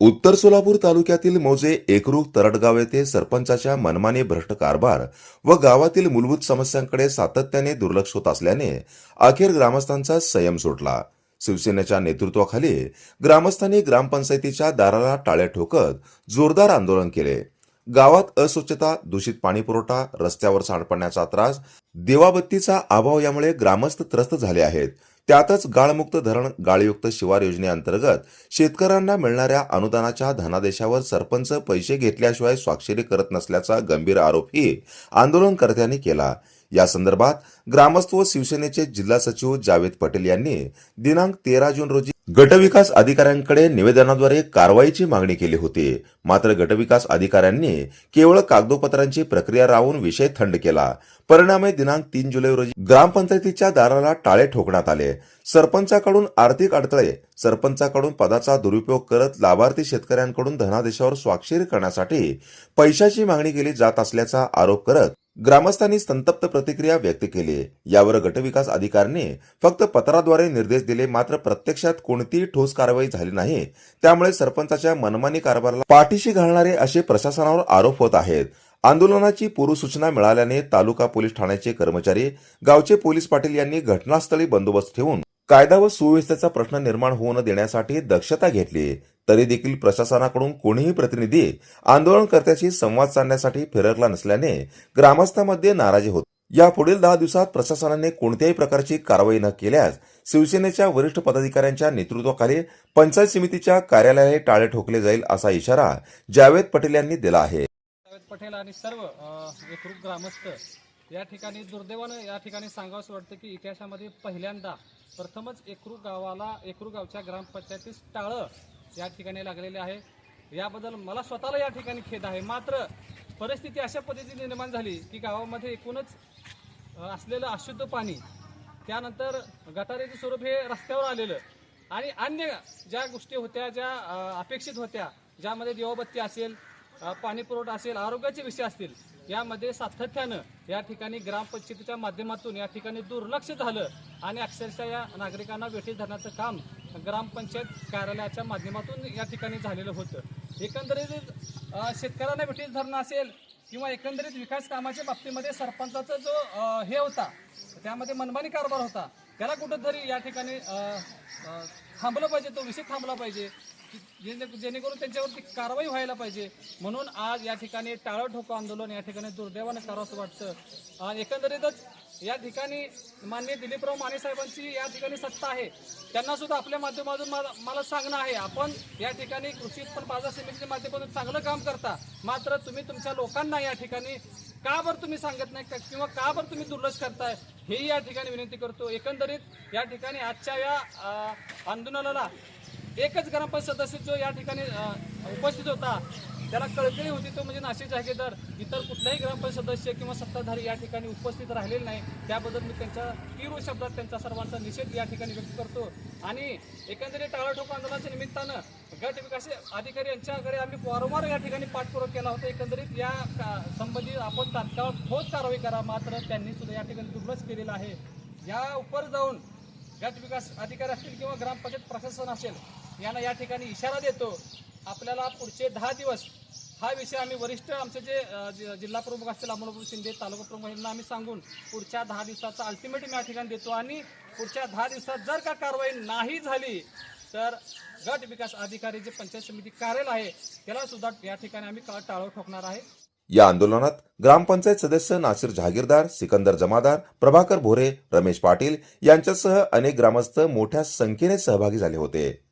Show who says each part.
Speaker 1: उत्तर सोलापूर तालुक्यातील मौजे एकरूख तरटगाव येथे सरपंचाच्या मनमानी भ्रष्ट कारभार व गावातील मूलभूत समस्यांकडे सातत्याने दुर्लक्ष होत असल्याने अखेर ग्रामस्थांचा संयम सुटला. शिवसेनेच्या नेतृत्वाखाली ग्रामस्थांनी ग्रामपंचायतीच्या दाराला टाळ्या ठोकत जोरदार आंदोलन केले. गावात अस्वच्छता दूषित पाणीपुरवठा रस्त्यावर सांडपाण्याचा त्रास देवाबत्तीचा अभाव यामुळे ग्रामस्थ त्रस्त झाले आहेत. त्यातच गाळमुक्त धरण गाळयुक्त शिवार योजनेअंतर्गत शेतकऱ्यांना मिळणाऱ्या अनुदानाच्या धनादेशावर सरपंच पैसे घेतल्याशिवाय स्वाक्षरी करत नसल्याचा गंभीर आरोपही आंदोलनकर्त्यांनी केला. या संदर्भात ग्रामस्थ व शिवसेनेचे जिल्हा सचिव जावेद पटेल यांनी दिनांक तेरा जून रोजी गटविकास अधिकाऱ्यांकडे निवेदनाद्वारे कारवाईची मागणी केली होती. मात्र गटविकास अधिकाऱ्यांनी केवळ कागदोपत्रांची प्रक्रिया राहून विषय थंड केला. परिणामे दिनांक तीन जुलै रोजी ग्रामपंचायतीच्या दाराला टाळे ठोकण्यात आले. सरपंचाकडून आर्थिक अडथळे सरपंचाकडून पदाचा दुरुपयोग करत लाभार्थी शेतकऱ्यांकडून धनादेशावर स्वाक्षरी करण्यासाठी पैशाची मागणी केली जात असल्याचा आरोप करत ग्रामस्थांनी संतप्त प्रतिक्रिया व्यक्त केली यावर गटविकास अधिकाऱ्यांनी फक्त पत्राद्वारे निर्देश दिले मात्र प्रत्यक्षात कोणतीही ठोस कारवाई झाली नाही. त्यामुळे सरपंचाच्या मनमानी कारभाराला पाठीशी घालणारे असे प्रशासनावर आरोप होत आहेत. आंदोलनाची पूर्वसूचना मिळाल्याने तालुका पोलीस ठाण्याचे कर्मचारी गावचे पोलीस पाटील यांनी घटनास्थळी बंदोबस्त ठेवून कायदा व सुव्यवस्थेचा प्रश्न निर्माण होऊ न देण्यासाठी दक्षता घेतली तरी देखील प्रशासनाकडून कोणीही प्रतिनिधी आंदोलनकर्त्याशी संवाद साधण्यासाठी फिरकला नसल्याने ग्रामस्थांमध्ये नाराजी होत. या पुढील दहा दिवसात प्रशासनाने कोणत्याही प्रकारची कारवाई न केल्यास शिवसेनेच्या वरिष्ठ पदाधिकाऱ्यांच्या नेतृत्वाखाली पंचायत समितीच्या कार्यालयाला टाळे ठोकले जाईल असा इशारा जावेद पटेल यांनी दिला आहे.
Speaker 2: जावेद पटेल आणि सर्व एकरूप ग्रामस्थ या ठिकाणी दुर्दैवानं या ठिकाणी सांगावंसं वाटतं की इतिहासामध्ये पहिल्यांदा प्रथमच एकरू गावाला एकरू गावच्या ग्रामपंचायतीस टाळं या ठिकाणी लागलेले आहे. याबद्दल मला स्वतःला या ठिकाणी खेद आहे. मात्र परिस्थिती अशा पद्धतीने निर्माण झाली की गावामध्ये एकूणच असलेलं अशुद्ध पाणी त्यानंतर गटारेचं स्वरूप हे रस्त्यावर आलेलं आणि अन्य ज्या गोष्टी होत्या ज्या अपेक्षित होत्या ज्यामध्ये दिवाबत्ती असेल पाणीपुरवठा पाणी पुरवठा असेल आरोग्याचे विषय असतील यामध्ये सातत्यानं या ठिकाणी ग्रामपंचायतीच्या माध्यमातून या ठिकाणी दुर्लक्ष झालं आणि अक्षरशः या नागरिकांना वेठीत धरण्याचं काम ग्रामपंचायत कार्यालयाच्या माध्यमातून या ठिकाणी झालेलं होतं. एकंदरीत शेतकऱ्यांना वेठीस धरणं असेल किंवा एकंदरीत विकास कामाच्या बाबतीमध्ये सरपंचाचा जो हे होता त्यामध्ये मनमानी कारभार होता त्याला कुठंतरी या ठिकाणी थांबलं पाहिजे तो विषय थांबला पाहिजे. जेणे- जेणेकरून त्यांच्यावरती कारवाई व्हायला पाहिजे. म्हणून आज या ठिकाणी टाळं ठोको आंदोलन या ठिकाणी दुर्दैवानं करावं असं वाटतं. एकंदरीतच या ठिकाणी माननीय दिलीपराव माने साहेबांची या ठिकाणी सत्ता आहे. त्यांना सुद्धा आपल्या माध्यमातून मला मला सांगणं आहे आपण या ठिकाणी कृषी उत्पन्न बाजार समितीच्या माध्यमातून चांगलं काम करता. मात्र तुम्ही तुमच्या लोकांना या ठिकाणी का बरं तुम्ही सांगत नाही का- किंवा का बरं तुम्ही दुर्लक्ष करताय हेही या ठिकाणी विनंती करतो. एकंदरीत या ठिकाणी आजच्या या आंदोलनाला एकच ग्रामपंचायत सदस्य जो या ठिकाणी उपस्थित होता त्याला कळकळी होती तो म्हणजे नाशिक जागेदार इतर कुठलाही ग्रामपंचायत सदस्य किंवा सत्ताधारी या ठिकाणी उपस्थित राहिलेले नाही. त्याबद्दल मी त्यांच्या तीव्र शब्दात त्यांचा सर्वांचा निषेध या ठिकाणी व्यक्त करतो. आणि एकंदरीत टाळाठोक आंदोलनाच्या निमित्तानं गट विकास अधिकारी यांच्याकडे आम्ही वारंवार या ठिकाणी पाठपुरावा केला होता. एकंदरीत या का- संबंधित आपण तात्काळ ठोस कारवाई करा मात्र त्यांनी सुद्धा या ठिकाणी दुर्लक्ष केलेलं आहे. या उपर जाऊन गट विकास अधिकारी असतील किंवा ग्रामपंचायत प्रशासन असेल यांना या ठिकाणी इशारा देतो. आपल्याला पुढचे दहा दिवस हा विषय आम्ही वरिष्ठ आमचे जे जि- जिल्हा प्रमुख असतील अमोलपूर शिंदे तालुका प्रमुख यांना आम्ही सांगून पुढच्या दहा दिवसाचा अल्टिमेटम या ठिकाणी देतो. आणि पुढच्या दहा दिवसात जर का कारवाई नाही झाली तर गट विकास अधिकारी जे पंचायत समिती कार्यालय आहे त्याला सुद्धा या ठिकाणी आम्ही का टाळं ठोकणार आहे.
Speaker 1: या आंदोलनात ग्रामपंचायत सदस्य नासिर जहागीरदार सिकंदर जमादार प्रभाकर भोरे रमेश पाटील यांच्यासह अनेक ग्रामस्थ मोठ्या संख्येने सहभागी झाले होते.